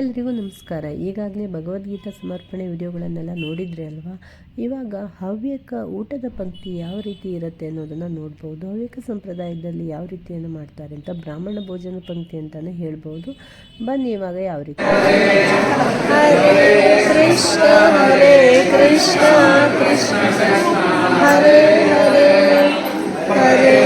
ಎಲ್ರಿಗೂ ನಮಸ್ಕಾರ. ಈಗಾಗಲೇ ಭಗವದ್ಗೀತಾ ಸಮರ್ಪಣೆ ವಿಡಿಯೋಗಳನ್ನೆಲ್ಲ ನೋಡಿದ್ರಿ ಅಲ್ವಾ? ಇವಾಗ ಹವ್ಯಕ ಊಟದ ಪಂಕ್ತಿ ಯಾವ ರೀತಿ ಇರುತ್ತೆ ಅನ್ನೋದನ್ನು ನೋಡ್ಬೋದು. ಹವ್ಯಕ ಸಂಪ್ರದಾಯದಲ್ಲಿ ಯಾವ ರೀತಿಯನ್ನು ಮಾಡ್ತಾರೆ ಅಂತ, ಬ್ರಾಹ್ಮಣ ಭೋಜನ ಪಂಕ್ತಿ ಅಂತಲೇ ಹೇಳ್ಬೋದು. ಬನ್ನಿ ಇವಾಗ ಯಾವ ರೀತಿ. ಹರೇ ಹರೇ ಹರೇ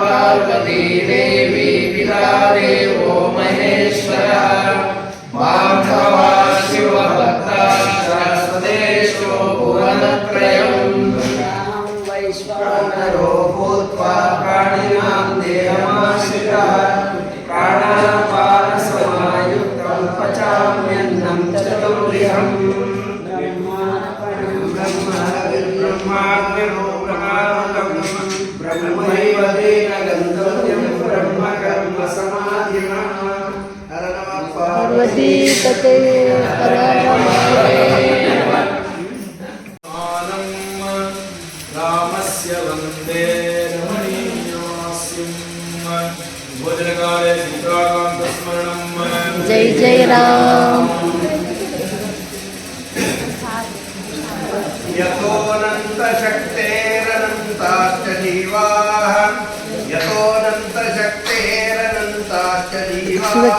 पार्वती देवी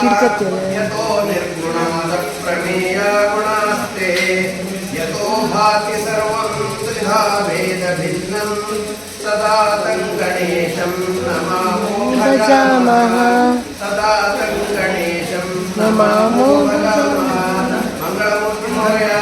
कीर्तत्यले। यतो निर्गुणादप्रमेया गुणास्ते यतो भाति सर्वं त्रिधा वेदभिन्नं सदा तं गणेशं नमामो भजामः। सदा तं गणेशं नमामो भजामः। मङ्गलमूर्तिमहोदया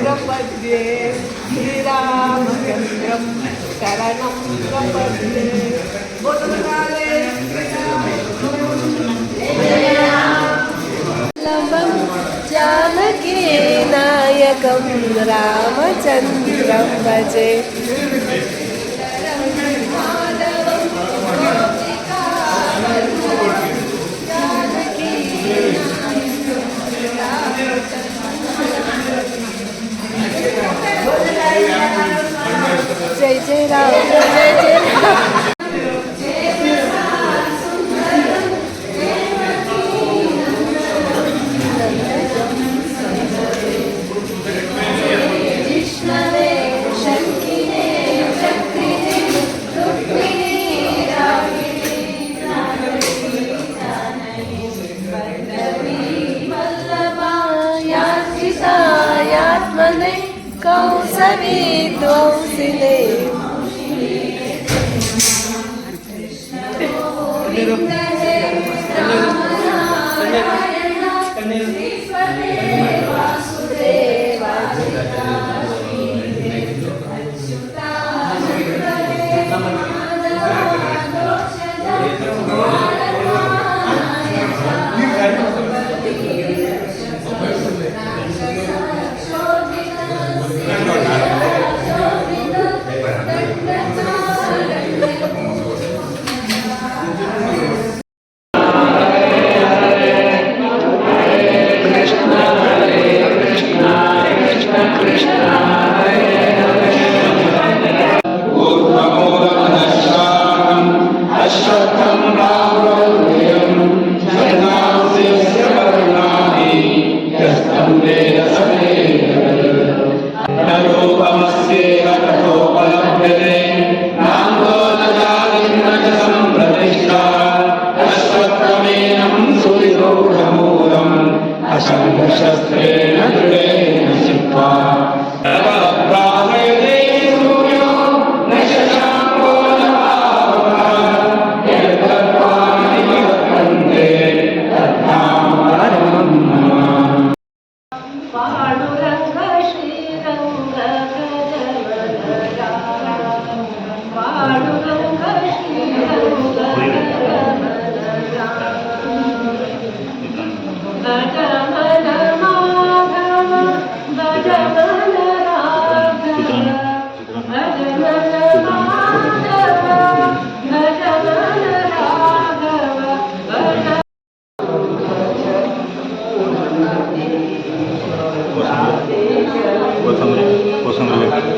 प्रपद्ये श्रीरामचन्द्रं शरणं प्रपद्ये बुधकाले जानकी नायकं रामचन्द्रं भजे গৌসিলে Amen.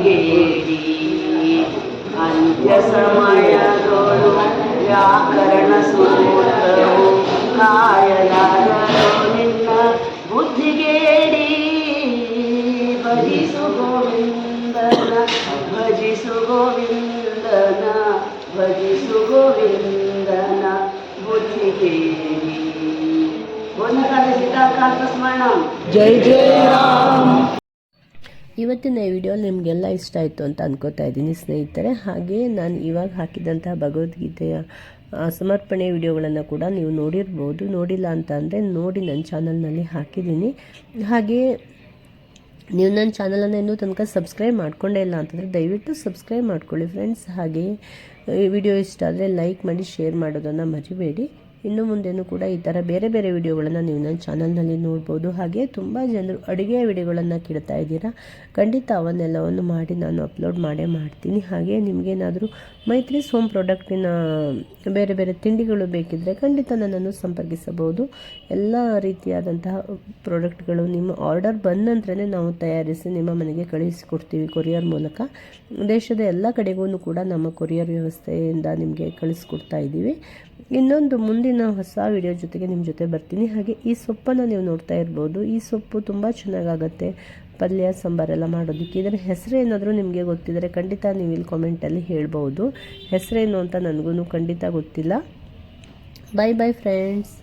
ಬುದ್ಧಿಗೇಡಿ ಅಂತ್ಯ ಸಮಯದೊಳು ವ್ಯಾಕರಣ ಸೂತ್ರವು ಕಾಯಲಾಗಲು ನಿನ್ನ ಬುದ್ಧಿಗೇಡಿ ಭಜಿಸು ಗೋವಿಂದನ ಭಜಿಸು ಗೋವಿಂದನ ಭಜಿಸು ಗೋವಿಂದನ ಬುದ್ಧಿಗೇಡಿ ಒಂದು ಕಾಲ ಸೀತಾಕಾಂತ ಸ್ಮರಣ ಜೈ ಜೈ ರಾಮ್ ಇವತ್ತಿನ ಈ ವಿಡಿಯೋ ನಿಮಗೆಲ್ಲ ಇಷ್ಟ ಆಯಿತು ಅಂತ ಅನ್ಕೋತಾ ಇದ್ದೀನಿ ಸ್ನೇಹಿತರೆ. ಹಾಗೆ ನಾನು ಇವಾಗ ಹಾಕಿದಂತಹ ಭಗವದ್ಗೀತೆಯ ಸಮರ್ಪಣೆ ವಿಡಿಯೋಗಳನ್ನು ಕೂಡ ನೀವು ನೋಡಿರ್ಬೋದು. ನೋಡಿಲ್ಲ ಅಂತ ಅಂದರೆ ನೋಡಿ ನನ್ನ ಚಾನಲ್ನಲ್ಲಿ ಹಾಕಿದ್ದೀನಿ. ಹಾಗೆಯೇ ನೀವು ನನ್ನ ಚಾನಲನ್ನು ಇನ್ನೂ ತನಕ ಸಬ್ಸ್ಕ್ರೈಬ್ ಮಾಡ್ಕೊಂಡೇ ಇಲ್ಲ ಅಂತಂದರೆ ದಯವಿಟ್ಟು ಸಬ್ಸ್ಕ್ರೈಬ್ ಮಾಡ್ಕೊಳ್ಳಿ ಫ್ರೆಂಡ್ಸ್ ಹಾಗೆ ಈ ವಿಡಿಯೋ ಇಷ್ಟ ಆದರೆ ಲೈಕ್ ಮಾಡಿ ಶೇರ್ ಮಾಡೋದನ್ನು ಮರಿಬೇಡಿ. ಇನ್ನು ಮುಂದೆನೂ ಕೂಡ ಈ ಥರ ಬೇರೆ ಬೇರೆ ವಿಡಿಯೋಗಳನ್ನು ನೀವು ನನ್ನ ಚಾನಲ್ನಲ್ಲಿ ನೋಡ್ಬೋದು. ಹಾಗೆ ತುಂಬ ಜನರು ಅಡುಗೆಯ ವಿಡಿಯೋಗಳನ್ನು ಕೇಳ್ತಾ ಇದ್ದೀರಾ? ಖಂಡಿತ ಅವನ್ನೆಲ್ಲವನ್ನು ಮಾಡಿ ನಾನು ಅಪ್ಲೋಡ್ ಮಾಡೇ ಮಾಡ್ತೀನಿ. ಹಾಗೆ ನಿಮಗೇನಾದರೂ ಮೈತ್ರಿ ಸೋಮ್ ಪ್ರಾಡಕ್ಟಿನ ಬೇರೆ ಬೇರೆ ತಿಂಡಿಗಳು ಬೇಕಿದ್ದರೆ ಖಂಡಿತ ನನ್ನನ್ನು ಸಂಪರ್ಕಿಸಬಹುದು. ಎಲ್ಲ ರೀತಿಯಾದಂತಹ ಪ್ರಾಡಕ್ಟ್ಗಳು ನಿಮ್ಮ ಆರ್ಡರ್ ಬಂದ ನಂತರನೇ ನಾವು ತಯಾರಿಸಿ ನಿಮ್ಮ ಮನೆಗೆ ಕಳಿಸಿಕೊಡ್ತೀವಿ ಕೊರಿಯರ್ ಮೂಲಕ. ದೇಶದ ಎಲ್ಲ ಕಡೆಗೂ ಕೂಡ ನಮ್ಮ ಕೊರಿಯರ್ ವ್ಯವಸ್ಥೆಯಿಂದ ನಿಮಗೆ ಕಳಿಸ್ಕೊಡ್ತಾ ಇದ್ದೀವಿ. ಇನ್ನೊಂದು ಮುಂದಿನ ಹೊಸ ವಿಡಿಯೋ ಜೊತೆಗೆ ನಿಮ್ಮ ಜೊತೆ ಬರ್ತೀನಿ. ಹಾಗೆ ಈ ಸೊಪ್ಪನ್ನು ನೀವು ನೋಡ್ತಾ ಇರ್ಬೋದು. ಈ ಸೊಪ್ಪು ತುಂಬ ಚೆನ್ನಾಗಾಗತ್ತೆ. ಪಲ್ಯ ಸಾಂಬಾರೆಲ್ಲ ಮಾಡೋದಕ್ಕೆ. ಇದರ ಹೆಸರು ಏನಾದರೂ ನಿಮಗೆ ಗೊತ್ತಿದ್ದರೆ ಖಂಡಿತ ನೀವು ಇಲ್ಲಿ ಕಾಮೆಂಟಲ್ಲಿ ಹೇಳ್ಬೋದು. ಹೆಸರೇನು ಅಂತ ನನಗೂ ಖಂಡಿತ ಗೊತ್ತಿಲ್ಲ. ಬಾಯ್ ಬಾಯ್ ಫ್ರೆಂಡ್ಸ್